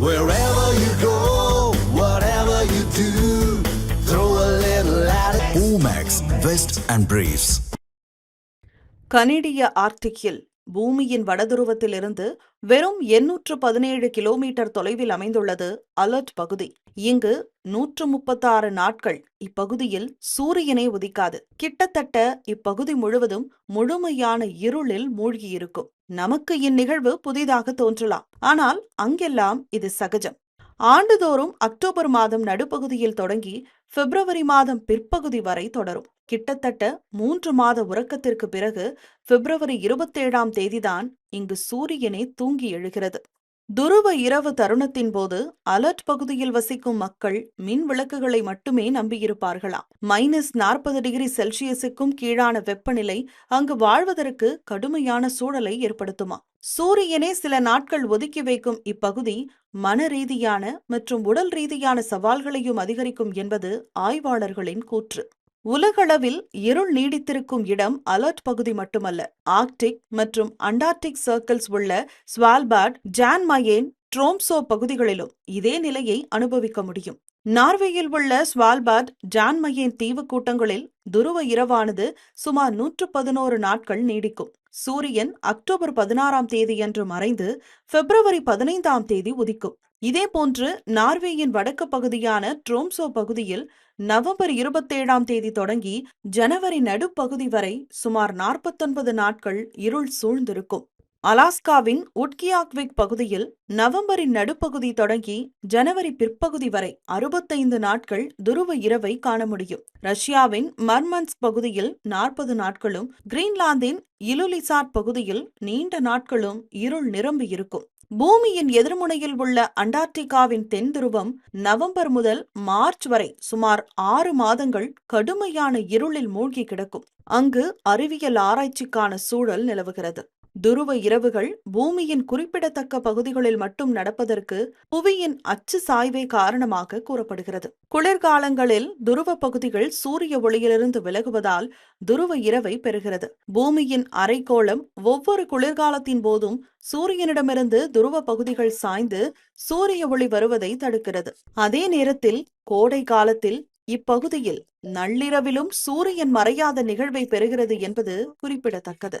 Wherever you go, whatever you do, throw a little at it. Omax, Vest and Briefs. கனேடிய ஆர்க்டிக்கில் பூமியின் வடதுருவத்திலிருந்து வெறும் எண்ணூற்று பதினேழு கிலோமீட்டர் தொலைவில் அமைந்துள்ளது அலர்ட் பகுதி இங்கு நூற்று முப்பத்தாறு நாட்கள் இப்பகுதியில் சூரியனை உதிக்காது. கிட்டத்தட்ட இப்பகுதி முழுவதும் முழுமையான இருளில் மூழ்கியிருக்கும். நமக்கு இந்நிகழ்வு புதிதாக தோன்றலாம். ஆனால் அங்கெல்லாம் இது சகஜம். ஆண்டுதோறும் அக்டோபர் மாதம் நடுப்பகுதியில் தொடங்கி பிப்ரவரி மாதம் பிற்பகுதி வரை தொடரும். கிட்டத்தட்ட மூன்று மாத உறக்கத்திற்கு பிறகு பிப்ரவரி இருபத்தேழாம் தேதிதான் இங்கு சூரியனை தூங்கி எழுகிறது. துருவ இரவு தருணத்தின் போது அலர்ட் பகுதியில் வசிக்கும் மக்கள் மின் விளக்குகளை மட்டுமே நம்பியிருப்பார்களாம். மைனஸ் நாற்பது டிகிரி செல்சியஸுக்கும் கீழான வெப்பநிலை அங்கு வாழ்வதற்கு கடுமையான சூழலை ஏற்படுத்துமா? சூரியனே சில நாட்கள் ஒதுக்கி வைக்கும் இப்பகுதி மன ரீதியான மற்றும் உடல் ரீதியான சவால்களையும் அதிகரிக்கும் என்பது ஆய்வாளர்களின் கூற்று. உலகளவில் இருள் நீடித்திருக்கும் இடம் அலர்ட் பகுதி மட்டுமல்ல. ஆர்க்டிக் மற்றும் அண்டார்டிக் சர்க்கிள்ஸ் உள்ள ஸ்வால்பார்ட் ஜான்மயேன் ட்ரோம்சோ பகுதிகளிலும் இதே நிலையை அனுபவிக்க முடியும். நார்வேயில் உள்ள ஸ்வால்பார்ட் ஜான்மயேன் தீவு கூட்டங்களில் துருவ இரவானது சுமார் நூற்று பதினோரு நாட்கள் நீடிக்கும். சூரியன் அக்டோபர் பதினாறாம் தேதியன்று மறைந்து பிப்ரவரி பதினைந்தாம் தேதி உதிக்கும். இதேபோன்று நார்வேயின் வடக்கு பகுதியான ட்ரோம்சோ பகுதியில் நவம்பர் இருபத்தேழாம் தேதி தொடங்கி ஜனவரி நடுப்பகுதி வரை சுமார் நாற்பத்தொன்பது நாட்கள் இருள் சூழ்ந்திருக்கும். அலாஸ்காவின் உட்கியாக்விக் பகுதியில் நவம்பரின் நடுப்பகுதி தொடங்கி ஜனவரி பிற்பகுதி வரை அறுபத்தைந்து நாட்கள் துருவ இரவை காண முடியும். ரஷ்யாவின் மர்மன்ஸ் பகுதியில் நாற்பது நாட்களும் கிரீன்லாந்தின் இலுலிசாட் பகுதியில் நீண்ட நாட்களும் இருள் நிரம்பி இருக்கும். பூமியின் எதிர்முனையில் உள்ள அண்டார்டிகாவின் தென் துருவம் நவம்பர் முதல் மார்ச் வரை சுமார் ஆறு மாதங்கள் கடுமையான இருளில் மூழ்கி கிடக்கும். அங்கு அறிவியல் ஆராய்ச்சிக்கான சூழல் நிலவுகிறது. துருவ இரவுகள் பூமியின் குறிப்பிடத்தக்க பகுதிகளில் மட்டும் நடப்பதற்கு புவியின் அச்சு சாய்வே காரணமாக கூறப்படுகிறது. குளிர்காலங்களில் துருவ பகுதிகள் சூரிய ஒளியிலிருந்து விலகுவதால் துருவ இரவை பெறுகிறது. பூமியின் அரைக்கோளம் ஒவ்வொரு குளிர்காலத்தின் போதும் சூரியனிடமிருந்து துருவ பகுதிகள் சாய்ந்து சூரிய ஒளி வருவதை தடுக்கிறது. அதே நேரத்தில் கோடை காலத்தில் இப்பகுதியில் நள்ளிரவிலும் சூரியன் மறையாத நிகழ்வை பெறுகிறது என்பது குறிப்பிடத்தக்கது.